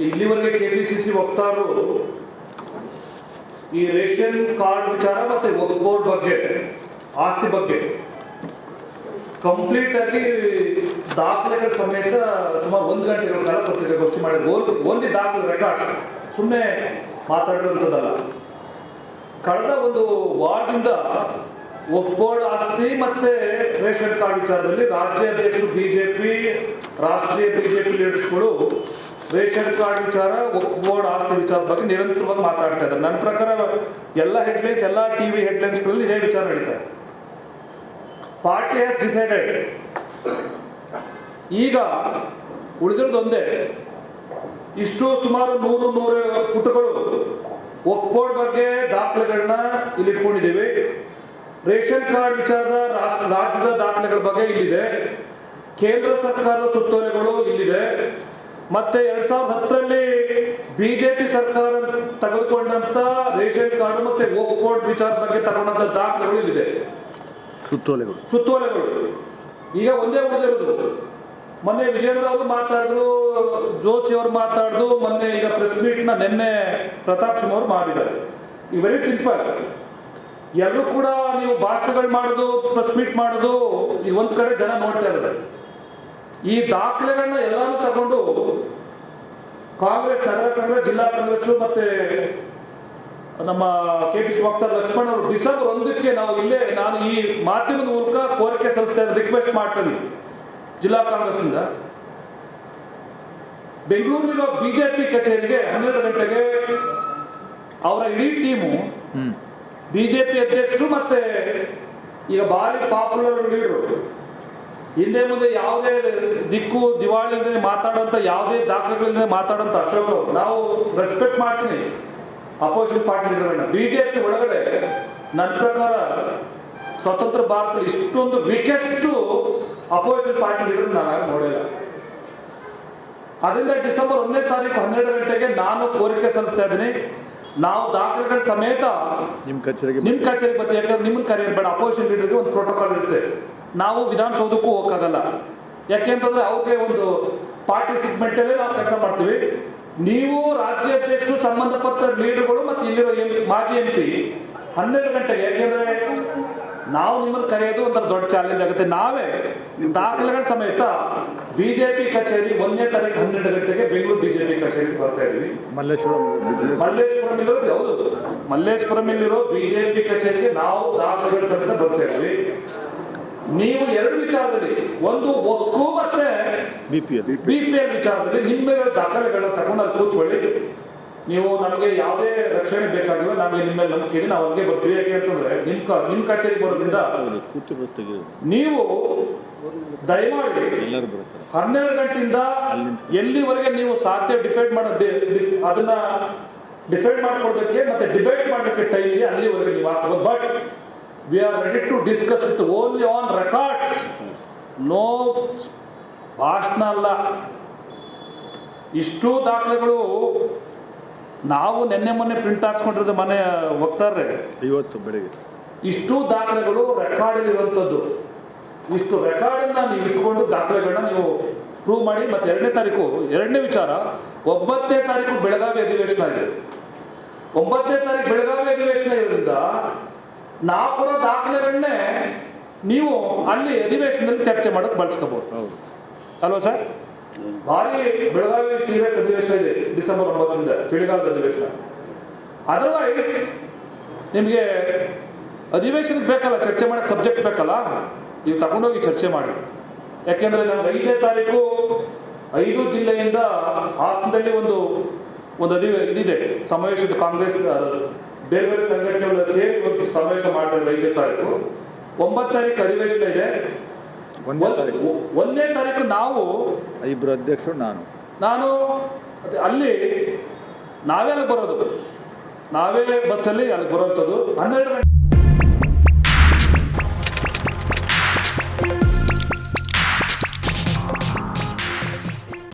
ಇಲ್ಲಿವರೆಗೆ K P C C ವಕ್ತಾರರು ಈ ರೇಷನ್ ಕಾರ್ಡ್ ವಿಚಾರ ಮತ್ತೆ ಬೋರ್ಡ್ ಬಗ್ಗೆ, ಆಸ್ತಿ ಬಗ್ಗೆ ಕಂಪ್ಲೀಟ್ ಆಗಿ ದಾಖಲೆಗಳ ಸಮೇತ ಸುಮಾರು ಒಂದು ಗಂಟೆಗಳ ಕಾಲ ಮಾಡಿ ಓನ್ಲಿ ಓನ್ಲಿ ದಾಖಲೆ ರೆಕಾರ್ಡ್ಸ್ ಸುಮ್ಮನೆ ಮಾತಾಡಿರುವಂಥದ್ದಲ್ಲ ಕಳೆದ ಒಂದು ವಾರದಿಂದ ವಕ್ಫ್ ಬೋರ್ಡ್ ಆಸ್ತಿ ಮತ್ತೆ ರೇಷನ್ ಕಾರ್ಡ್ ವಿಚಾರದಲ್ಲಿ ರಾಜ್ಯಾಧ್ಯಕ್ಷರು ಬಿಜೆಪಿ ರಾಷ್ಟ್ರೀಯ ಬಿಜೆಪಿ ಲೀಡರ್ಸ್ಗಳು ರೇಷನ್ ಕಾರ್ಡ್ ವಿಚಾರ, ಬೋರ್ಡ್ ಆಸ್ತಿ ವಿಚಾರದ ಬಗ್ಗೆ ನಿರಂತರವಾಗಿ ಮಾತಾಡ್ತಾ ಇದ್ದಾರೆ. ನನ್ನ ಪ್ರಕಾರ ಎಲ್ಲ ಹೆಡ್ಲೈನ್ಸ್ ಎಲ್ಲ ಟಿ ವಿ ಹೆಡ್ಲೈನ್ಸ್ಗಳಲ್ಲಿ ಇದೇ ವಿಚಾರ ನಡೀತಾರೆ ಪಾರ್ಟಿ ಹ್ಯಾಸ್ ಡಿಸೈಡೆಡ್ ಈಗ ಉಳಿದಿರೋದೊಂದೇ ಇಷ್ಟು ಸುಮಾರು ನೂರು ನೂರು ಪುಟಗಳು ಒಪ್ಪೋಡ್ ಬಗ್ಗೆ ದಾಖಲೆಗಳನ್ನ ಇಲ್ಲಿ ಇಟ್ಕೊಂಡಿದ್ದೀವಿ. ರೇಷನ್ ಕಾರ್ಡ್ ವಿಚಾರದ ರಾಷ್ಟ್ರ, ರಾಜ್ಯದ ದಾಖಲೆಗಳ ಬಗ್ಗೆ ಇಲ್ಲಿದೆ. ಕೇಂದ್ರ ಸರ್ಕಾರದ ಸುತ್ತೋಲೆಗಳು ಇಲ್ಲಿದೆ. ಮತ್ತೆ ಎರಡ್ ಸಾವಿರದ ಹತ್ತರಲ್ಲಿ ಬಿಜೆಪಿ ಸರ್ಕಾರ ತೆಗೆದುಕೊಂಡಂತ ರೇಷನ್ ಕಾರ್ಡ್ ಮತ್ತೆ ಒಕ್ಬೋರ್ಡ್ ವಿಚಾರ ಬಗ್ಗೆ ತಗೊಂಡಂತ ದಾಖಲೆಗಳು ಇಲ್ಲಿದೆ. ಸುತ್ತೋಲೆಗಳು. ಸುತ್ತೋಲೆಗಳು. ಈಗ ಒಂದೇ ಇರೋದು. ಮೊನ್ನೆ ವಿಜೇಂದ್ರ ಅವರು ಮಾತಾಡಿದ್ರು ಜೋಶಿ ಅವರು ಮಾತಾಡಿದ್ರು ಮೊನ್ನೆ ಈಗ ಪ್ರೆಸ್ ಮೀಟ್ನ ನಿನ್ನೆ ಪ್ರತಾಪ್ ಸಿಂಹ ಅವರು ಮಾಡಿದ್ದಾರೆ. ಈ ವೆರಿ ಸಿಂಪಲ್ ಎಲ್ಲರೂ ಕೂಡ ನೀವು ಭಾಷಣಗಳು ಮಾಡೋದು ಪ್ರೆಸ್ ಮೀಟ್ ಮಾಡೋದು ಈ ಒಂದು ಕಡೆ ಜನ ನೋಡ್ತಾ ಇದ್ದಾರೆ. ಈ ದಾಖಲೆಗಳನ್ನ ಎಲ್ಲಾನು ತಗೊಂಡು ಕಾಂಗ್ರೆಸ್ ನಗರ ಕಾಂಗ್ರೆಸ್ ಜಿಲ್ಲಾ ಕಾಂಗ್ರೆಸ್ ಮತ್ತೆ ನಮ್ಮ ಕೆ ಪಿ ಸಿ ವಕ್ತಾರ ಲಕ್ಷ್ಮಣ್ ಅವರು ಡಿಸೆಂಬರ್ ಒಂದಕ್ಕೆ ನಾವು ಇಲ್ಲೇ ನಾನು ಈ ಮಾಧ್ಯಮದ ಮೂಲಕ ಕೋರಿಕೆ ಸಲ್ಲಿಸ್ತಾ ಇದ್ದ ರಿಕ್ವೆಸ್ಟ್ ಮಾಡ್ತೀನಿ ಜಿಲ್ಲಾ ಕಾಂಗ್ರೆಸ್ನಿಂದ. ಬೆಂಗಳೂರಿನ ಬಿಜೆಪಿ ಕಚೇರಿಗೆ ಹನ್ನೆರಡು ಗಂಟೆಗೆ ಅವರ ಇಡೀ ಟೀಮು ಬಿಜೆಪಿ ಅಧ್ಯಕ್ಷರು ಮತ್ತೆ ಈಗ ಭಾರಿ ಪಾಪ್ಯುಲರ್ ಲೀಡರು ಹಿಂದೆ ಮುಂದೆ ಯಾವುದೇ ದಿಕ್ಕು ದಿವಾಳಿ ಇಲ್ಲದೆ ಮಾತಾಡೋಂಥ ಯಾವುದೇ ದಾಖಲೆಗಳಿಂದ ಮಾತಾಡೋಂಥ ಅಶೋಕ್ ನಾವು ರೆಸ್ಪೆಕ್ಟ್ ಮಾಡ್ತೀನಿ. ಅಪೋಸಿಷನ್ ಪಾರ್ಟಿ ಲೀಡರ್ಗಳನ್ನ ಬಿಜೆಪಿ ಒಳಗಡೆ ನನ್ನ ಪ್ರಕಾರ ಸ್ವತಂತ್ರ ಭಾರತದಲ್ಲಿ ಇಷ್ಟೊಂದು ವೀಕೆಸ್ಟ್ ಅಪೋಸಿಷನ್ ಪಾರ್ಟಿ ಲೀಡರ್ ನಾನು ನೋಡಿಲ್ಲ. ಅದರಿಂದ ಡಿಸೆಂಬರ್ ಒಂದನೇ ತಾರೀಕು ಹನ್ನೆರಡು ಗಂಟೆಗೆ ನಾನು ಕೋರಿಕೆ ಸಲ್ಲಿಸ್ತಾ ಇದ್ದೀನಿ. ನಾವು ದಾಖಲೆಗಳ ಸಮೇತ ನಿಮ್ಮ ಕಚೇರಿಗೆ ನಿಮ್ಮ ಕಚೇರಿ ಬರ್ತೀವಿ. ಯಾಕಂದ್ರೆ ನಿಮ್ಮನ್ನು ಕರೆಯಬೇಡ ಬೇಡ. ಅಪೋಸಿಷನ್ ಲೀಡರ್ಗೆ ಒಂದು ಪ್ರೋಟೋಕಾಲ್ ಇರುತ್ತೆ. ನಾವು ವಿಧಾನಸೌಧಕ್ಕೂ ಹೋಗಕ್ಕಾಗಲ್ಲ. ಯಾಕೆಂತಂದ್ರೆ ಅವ್ರಿಗೆ ಒಂದು ಪಾರ್ಟಿ ಸಿಗ್ಮೆಂಟಲ್ಲೇ ನಾವು ಕೆಲಸ ಮಾಡ್ತೀವಿ. ನೀವು ರಾಜ್ಯ ಅಧ್ಯಕ್ಷರು ಸಂಬಂಧಪಟ್ಟ ಲೀಡರ್ಗಳು ಮತ್ತು ಇಲ್ಲಿರೋ ಎಂ ಮಾಜಿ ಎಂ ಪಿ ಹನ್ನೆರಡು ಗಂಟೆಗೆ ಯಾಕೆಂದ್ರೆ ನಾವು ನಿಮ್ಮನ್ನು ಕರೆಯೋದು ಒಂಥರ ದೊಡ್ಡ ಚಾಲೆಂಜ್ ಆಗುತ್ತೆ. ನಾವೇ ದಾಖಲೆಗಳ ಸಮೇತ ಬಿಜೆಪಿ ಕಚೇರಿ ಒಂದನೇ ತಾರೀಕು ಹನ್ನೆರಡು ಗಂಟೆಗೆ ಬೆಂಗಳೂರು ಬಿಜೆಪಿ ಕಚೇರಿಗೆ ಬರ್ತಾ ಇದ್ದೀವಿ. ಮಲ್ಲೇಶ್ವರಂ ಮಲ್ಲೇಶ್ವರಂ ಇರೋ ಹೌದು ಮಲ್ಲೇಶ್ವರಂ ಇಲ್ಲಿರೋ ಬಿಜೆಪಿ ಕಚೇರಿಗೆ ನಾವು ದಾಖಲೆಗಳ ಸಮೇತ ಬರ್ತಾ ಇದ್ವಿ ನೀವು ಎರಡು ವಿಚಾರದಲ್ಲಿ ಒಂದು ಒಕ್ಕು ಮತ್ತೆ B P L B P L ವಿಚಾರದಲ್ಲಿ ನಿಮ್ಮ ದಾಖಲೆಗಳನ್ನ ತಗೊಂಡು ಅಲ್ಲಿ ಕೂತ್ಕೊಳ್ಳಿ. ನೀವು ನಮಗೆ ಯಾವುದೇ ರಕ್ಷಣೆ ಬೇಕಾಗಿಲ್ಲ ನಮಗೆ ನಿಮ್ಮ ಮೇಲೆ ನಂಬಿಕೆ ಇದೆ ನಾವು ಅಲ್ಲಿಗೆ ಬರ್ತೀವಿ. ಯಾಕೆ ಅಂತಂದ್ರೆ ನಿಮ್ ನಿಮ್ ನಿಮ್ಮ ಕಚೇರಿಗೆ ಬರೋದ್ರಿಂದ ನೀವು ದಯಮಾಡಿ ಹನ್ನೆರಡು ಗಂಟೆಯಿಂದ ಎಲ್ಲಿವರೆಗೆ ನೀವು ಸಾಧ್ಯ ಡಿಫೆಂಡ್ ಮಾಡೋ ಡಿ- ಡಿ- ಅದನ್ನ ಡಿಫೆಂಡ್ ಮಾಡ್ಕೊಡೋದಕ್ಕೆ ಮತ್ತೆ ಡಿಬೇಟ್ ಮಾಡೋದಕ್ಕೆ ಟೈಮ್ ಇದೆ ಅಲ್ಲಿವರೆಗೆ ನೀವು ಆಗ್ತದೆ but we are ready to discuss with only on records no ಭಾಷಣ ಅಲ್ಲ. ಇಷ್ಟು ದಾಖಲೆಗಳು ನಾವು ನಿನ್ನೆ ಮೊನ್ನೆ ಪ್ರಿಂಟ್ ಹಾಕ್ಸ್ಕೊಂಡಿರೋದು ಮನೆ ಹೋಗ್ತಾರೆ ಇವತ್ತು ಬೆಳಿಗ್ಗೆ. ಇಷ್ಟು ದಾಖಲೆಗಳು ರೆಕಾರ್ಡ್ ಇರುವಂಥದ್ದು. ಇಷ್ಟು ರೆಕಾರ್ಡನ್ನ ನೀವು ಇಟ್ಕೊಂಡು ದಾಖಲೆಗಳನ್ನ ನೀವು ಪ್ರೂವ್ ಮಾಡಿ ಮತ್ತೆ ಎರಡನೇ ತಾರೀಕು ಎರಡನೇ ವಿಚಾರ ಒಂಬತ್ತನೇ ತಾರೀಕು ಬೆಳಗಾವಿ ಅಧಿವೇಶನ ಇದೆ. ಒಂಬತ್ತನೇ ತಾರೀಕು ಬೆಳಗಾವಿ ಅಧಿವೇಶನ ಇರೋದ್ರಿಂದ ನಾವು ಕೊಡೋ ದಾಖಲೆಗಳನ್ನೇ ನೀವು ಅಲ್ಲಿ ಅಧಿವೇಶನದಲ್ಲಿ ಚರ್ಚೆ ಮಾಡೋಕೆ ಬಳಸ್ಕೋಬಹುದು. ಹೌದು. ಅಲ್ವಾ ಸರ್? ಭಾರಿ ಬೆಳಗಾವಿ ಸೀರಿಯಸ್ ಅಧಿವೇಶನ ಇದೆ ಡಿಸೆಂಬರ್ ಒಂಬತ್ತರಿಂದ ಚಳಿಗಾಲದ ಅಧಿವೇಶನ. ಅದರ್ವೈಸ್ ನಿಮಗೆ ಅಧಿವೇಶನಕ್ಕೆ ಬೇಕಲ್ಲ ಚರ್ಚೆ ಮಾಡಕ್ಕೆ ಸಬ್ಜೆಕ್ಟ್ ಬೇಕಲ್ಲ ನೀವು ತಗೊಂಡೋಗಿ ಚರ್ಚೆ ಮಾಡಿ. ಯಾಕೆಂದ್ರೆ ನಾನು ಐದನೇ ತಾರೀಕು ಐದು ಜಿಲ್ಲೆಯಿಂದ ಹಾಸನದಲ್ಲಿ ಒಂದು ಒಂದು ಅಧಿವೇ ಇದಿದೆ ಸಮಾವೇಶದ ಕಾಂಗ್ರೆಸ್ ಬೇರೆ ಬೇರೆ ಸಂಘಟನೆಗಳ ಸೇರಿ ಒಂದು ಸಮಾವೇಶ ಮಾಡ್ತಾರೆ ಐದನೇ ತಾರೀಕು. ಒಂಬತ್ತು ತಾರೀಕು ಅಧಿವೇಶನ ಇದೆ. ಒಂದನೇ ತಾರೀಕು. ಒಂದನೇ ತಾರೀಕು ನಾವು ಇಬ್ಬರು ಅಧ್ಯಕ್ಷರು ನಾನು. ನಾನು ಅಲ್ಲಿ ನಾವೇ ಅಲ್ಲಿ ಬರೋದು. ನಾವೇ ಬಸ್ಸಲ್ಲಿ ಅಲ್ಲಿ ಬರುವಂಥದ್ದು. ಹನ್ನೆರಡು ಗಂಟೆ